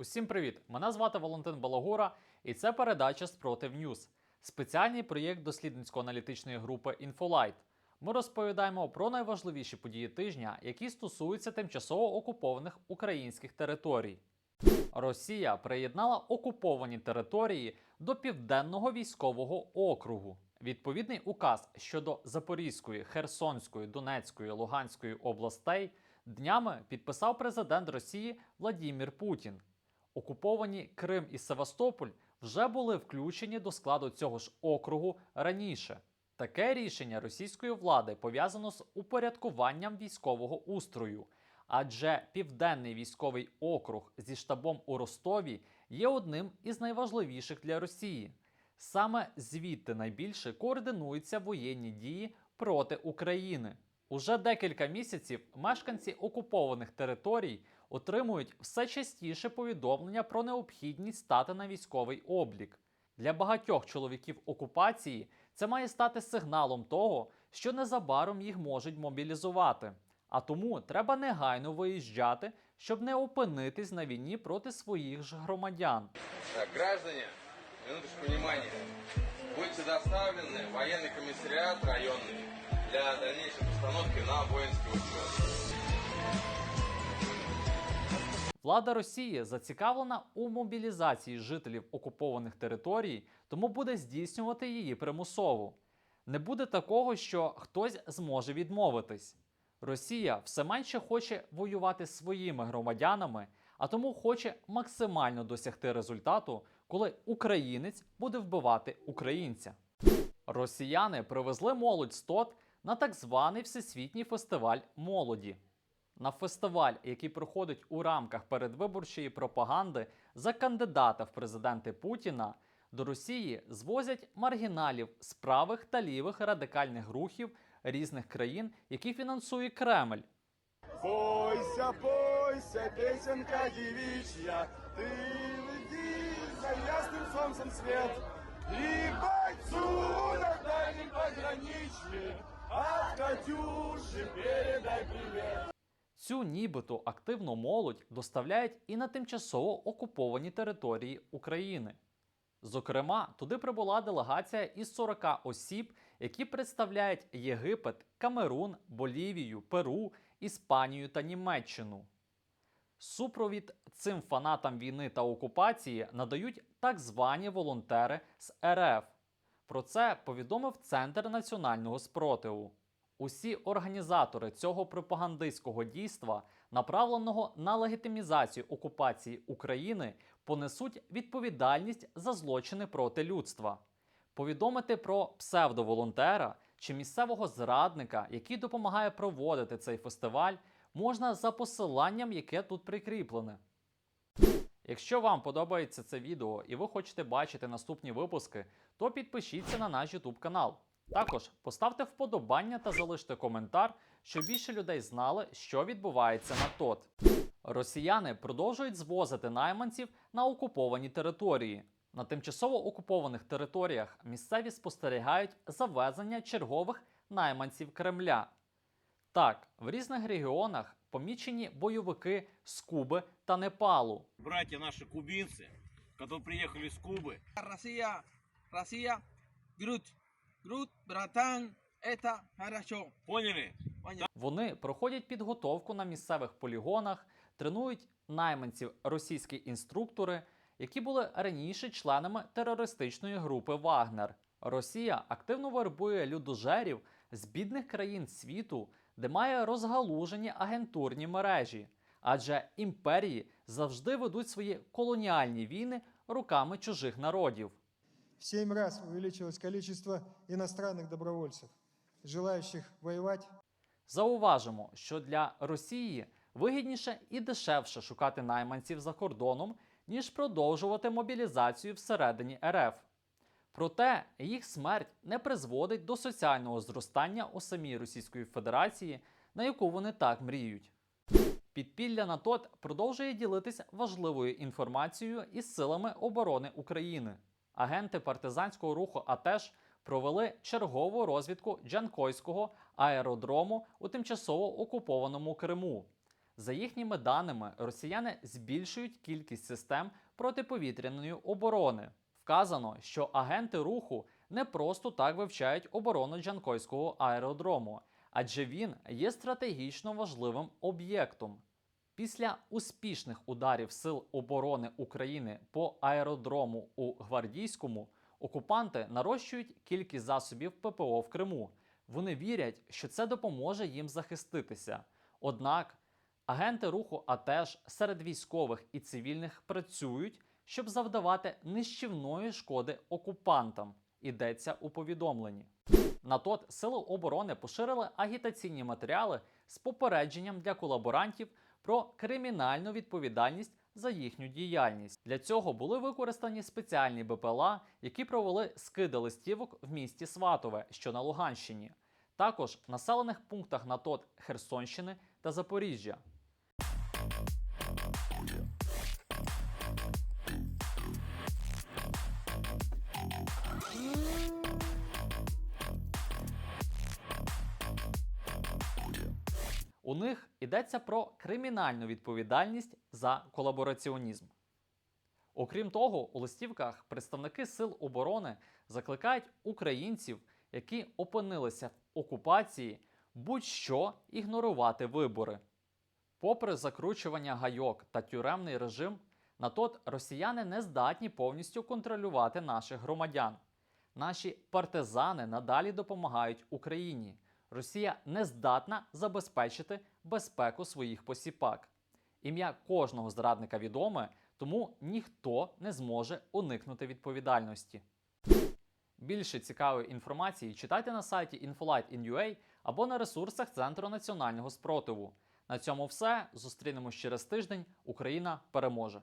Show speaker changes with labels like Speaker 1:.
Speaker 1: Усім привіт! Мене звати Валентин Балагура, і це передача Спротив Ньюз, спеціальний проєкт дослідницько-аналітичної групи Інфолайт. Ми розповідаємо про найважливіші події тижня, які стосуються тимчасово окупованих українських територій. Росія приєднала окуповані території до Південного військового округу. Відповідний указ щодо Запорізької, Херсонської, Донецької, Луганської областей днями підписав президент Росії Владімір Путін. Окуповані Крим і Севастополь вже були включені до складу цього ж округу раніше. Таке рішення російської влади пов'язано з упорядкуванням військового устрою, адже Південний військовий округ зі штабом у Ростові є одним із найважливіших для Росії. Саме звідти найбільше координуються воєнні дії проти України. Уже декілька місяців мешканці окупованих територій отримують все частіше повідомлення про необхідність стати на військовий облік. Для багатьох чоловіків окупації це має стати сигналом того, що незабаром їх можуть мобілізувати. А тому треба негайно виїжджати, щоб не опинитись на війні проти своїх ж громадян.
Speaker 2: Так, граждане, минуточку внимания. Будете доставлены в военный комиссариат районный для дальнейшей постановки на воинский учет.
Speaker 1: Влада Росії зацікавлена у мобілізації жителів окупованих територій, тому буде здійснювати її примусово. Не буде такого, що хтось зможе відмовитись. Росія все менше хоче воювати своїми громадянами, а тому хоче максимально досягти результату, коли українець буде вбивати українця. Росіяни привезли молодь з ТОТ на так званий всесвітній фестиваль молоді. На фестиваль, який проходить у рамках передвиборчої пропаганди за кандидата в президенти Путіна, до Росії звозять маргіналів з правих та лівих радикальних рухів різних країн, які фінансує Кремль.
Speaker 3: Пойся, пойся, песенка девичья, Ты иди за ясным солнцем свет, И бойцу на дальнем пограничье От Катюши передай привет.
Speaker 1: Цю нібито активну молодь доставляють і на тимчасово окуповані території України. Зокрема, туди прибула делегація із 40 осіб, які представляють Єгипет, Камерун, Болівію, Перу, Іспанію та Німеччину. Супровід цим фанатам війни та окупації надають так звані волонтери з РФ. Про це повідомив Центр національного спротиву. Усі організатори цього пропагандистського дійства, направленого на легітимізацію окупації України, понесуть відповідальність за злочини проти людства. Повідомити про псевдоволонтера чи місцевого зрадника, який допомагає проводити цей фестиваль, можна за посиланням, яке тут прикріплене. Якщо вам подобається це відео і ви хочете бачити наступні випуски, то підпишіться на наш YouTube канал. Також поставте вподобання та залиште коментар, щоб більше людей знали, що відбувається на ТОТ. Росіяни продовжують звозити найманців на окуповані території. На тимчасово окупованих територіях місцеві спостерігають завезення чергових найманців Кремля. Так, в різних регіонах помічені бойовики з Куби та Непалу.
Speaker 4: братья наши кубинцы, которые приехали с Кубы,
Speaker 5: Россия, Россия, Грудь, Грудь, братан, это хорошо.
Speaker 4: поняли?
Speaker 1: Вони проходять підготовку на місцевих полігонах, тренують найманців російські інструктори, які були раніше членами терористичної групи Вагнер. Росія активно вербує людожерів з бідних країн світу, де має розгалужені агентурні мережі, адже імперії завжди ведуть свої колоніальні війни руками чужих народів.
Speaker 6: В семь раз увеличилось количество иностранных добровольцев, желающих воевать
Speaker 1: Зауважимо, що для Росії вигідніше і дешевше шукати найманців за кордоном, ніж продовжувати мобілізацію всередині РФ. Проте їх смерть не призводить до соціального зростання у самій Російської Федерації, на яку вони так мріють. Підпілля НАТО продовжує ділитися важливою інформацією із силами оборони України. Агенти партизанського руху АТЕШ провели чергову розвідку Джанкойського аеродрому у тимчасово окупованому Криму. За їхніми даними, росіяни збільшують кількість систем протиповітряної оборони. Вказано, що агенти руху не просто так вивчають оборону Джанкойського аеродрому, адже він є стратегічно важливим об'єктом. Після успішних ударів Сил оборони України по аеродрому у Гвардійському окупанти нарощують кількість засобів ППО в Криму. Вони вірять, що це допоможе їм захиститися. Однак агенти руху АТЕШ серед військових і цивільних працюють, щоб завдавати нищівної шкоди окупантам. Йдеться у повідомленні. На тот Сили оборони поширили агітаційні матеріали з попередженням для колаборантів про кримінальну відповідальність за їхню діяльність. Для цього були використані спеціальні БПЛА, які провели скиди листівок в місті Сватове, що на Луганщині, також населених пунктах на тот Херсонщини та Запоріжжя. У них йдеться про кримінальну відповідальність за колабораціонізм. Окрім того, у листівках представники сил оборони закликають українців, які опинилися в окупації, будь-що ігнорувати вибори. Попри закручування гайок та тюремний режим, на тот росіяни не здатні повністю контролювати наших громадян. Наші партизани надалі допомагають Україні. Росія не здатна забезпечити безпеку своїх посіпак. Ім'я кожного зрадника відоме, тому ніхто не зможе уникнути відповідальності. Більше цікавої інформації читайте на сайті Infolight.in.ua або на ресурсах Центру національного спротиву. На цьому все. Зустрінемось через тиждень. Україна переможе!